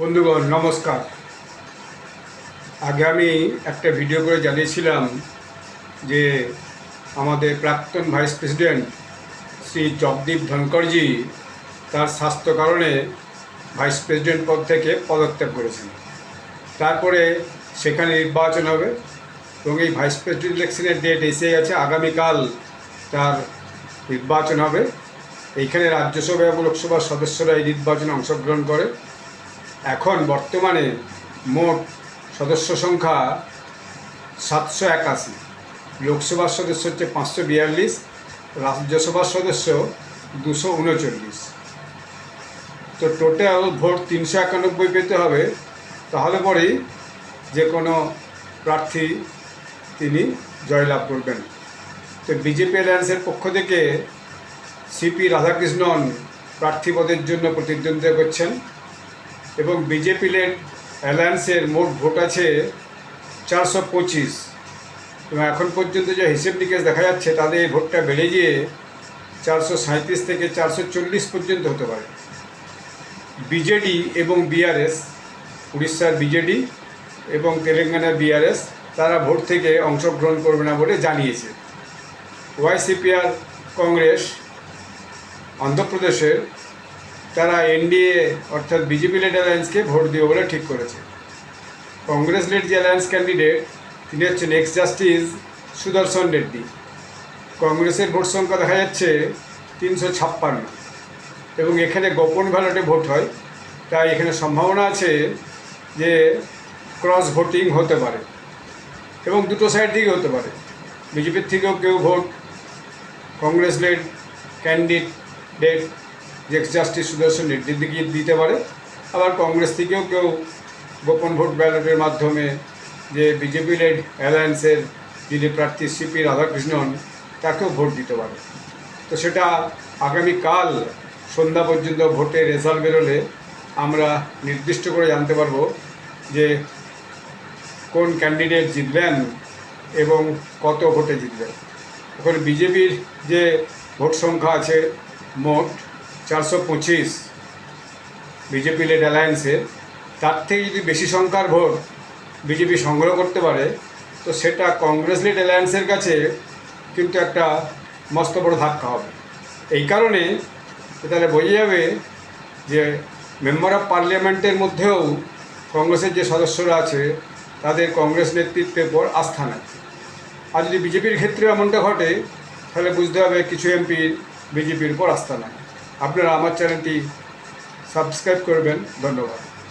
বন্ধুগণ, নমস্কার। আগে আমি একটা ভিডিও করে জানিয়েছিলাম যে আমাদের প্রাক্তন ভাইস প্রেসিডেন্ট শ্রী জগদীপ ধনকরজি তার স্বাস্থ্য কারণে ভাইস প্রেসিডেন্ট পদ থেকে পদত্যাগ করেছেন। তারপরে সেখানে নির্বাচন হবে এবং এই ভাইস প্রেসিডেন্ট ইলেকশনের ডেট এসে গেছে, আগামীকাল তার নির্বাচন হবে। এইখানে রাজ্যসভা এবং লোকসভার সদস্যরা এই নির্বাচনে অংশগ্রহণ করে। এখন বর্তমানে মোট সদস্য সংখ্যা সাতশো একাশি। লোকসভার সদস্য হচ্ছে পাঁচশো বিয়াল্লিশ, রাজ্যসভার সদস্য দুশো উনচল্লিশ। তো টোটাল ভোট তিনশো একানব্বই পেতে হবে, তাহলে পরেই যে কোনো প্রার্থী তিনি জয়লাভ করবেন। তো বিজেপি অ্যালায়েন্সের পক্ষ থেকে সিপি রাধাকৃষ্ণন প্রার্থী পদের জন্য প্রতিদ্বন্দ্বিতা করছেন। এবং বিজেপি লেড অ্যালায়েন্সের মোট ভোট আছে চারশো পঁচিশ। এবং এখন পর্যন্ত যে হিসেব নিকেশ দেখা যাচ্ছে, তাদের এই ভোটটা বেড়ে গিয়ে চারশো সাঁত্রিশ থেকে চারশো চল্লিশ পর্যন্ত হতে পারে। বিজেডি এবং বিআরএস, উড়িষ্যার বিজেডি এবং তেলেঙ্গানার বিআরএস, তারা ভোট থেকে অংশগ্রহণ করবে না বলে জানিয়েছে। ওয়াইসিপিআর কংগ্রেস, অন্ধ্রপ্রদেশের তারা এনডিএ, অর্থাৎ বিজেপি লেড অ্যালায়েন্সকে ভোট দিবে বলে ঠিক করেছে। কংগ্রেস লেড যে অ্যালায়েন্স ক্যান্ডিডেট তিনি হচ্ছেন এক্স জাস্টিস সুদর্শন রেড্ডি। কংগ্রেসের ভোট সংখ্যা দেখা যাচ্ছে তিনশো ছাপ্পান্ন। এবং এখানে গোপন ব্যালটে ভোট হয়। তাই এখানে সম্ভাবনা আছে যে ক্রস ভোটিং হতে পারে। এবং দুটো সাইড থেকেই হতে পারে। বিজেপির থেকেও কেউ ভোট কংগ্রেস লেড ক্যান্ডিডেট যে জাস্টিস সুদর্শন রেড্ডির দিকে দিতে পারে। আবার কংগ্রেস থেকেও কেউ গোপন ভোট ব্যালটের মাধ্যমে যে বিজেপি লেড অ্যালায়েন্সের যিনি প্রার্থী সিপি রাধাকৃষ্ণন তাকেও ভোট দিতে পারে। তো সেটা আগামীকাল সন্ধ্যা পর্যন্ত ভোটের রেজাল্ট বেরোলে আমরা নির্দিষ্ট করে জানতে পারব যে কোন ক্যান্ডিডেট জিতবেন এবং কত ভোটে জিতবেন। এখন বিজেপির যে ভোট সংখ্যা আছে মোট চারশো পঁচিশ বিজেপি লেড অ্যালায়েন্সের তার থেকে যদি বেশি সংখ্যার ভোট বিজেপি সংগ্রহ করতে পারে, তো সেটা কংগ্রেস লেড অ্যালায়েন্সের কাছে কিন্তু একটা মস্ত বড় ধাক্কা হবে। এই কারণে তাহলে বোঝা যাবে যে মেম্বার অফ পার্লামেন্টের মধ্যেও কংগ্রেসের যে সদস্যরা আছে, তাদের কংগ্রেস নেতৃত্বের পর আস্থা নেই। আর যদি বিজেপির ক্ষেত্রে এমনটা ঘটে, তাহলে বুঝতে হবে কিছু এমপির বিজেপির উপর আস্থা নাই। আপনারা আমার চ্যানেলটি সাবস্ক্রাইব করবেন। ধন্যবাদ।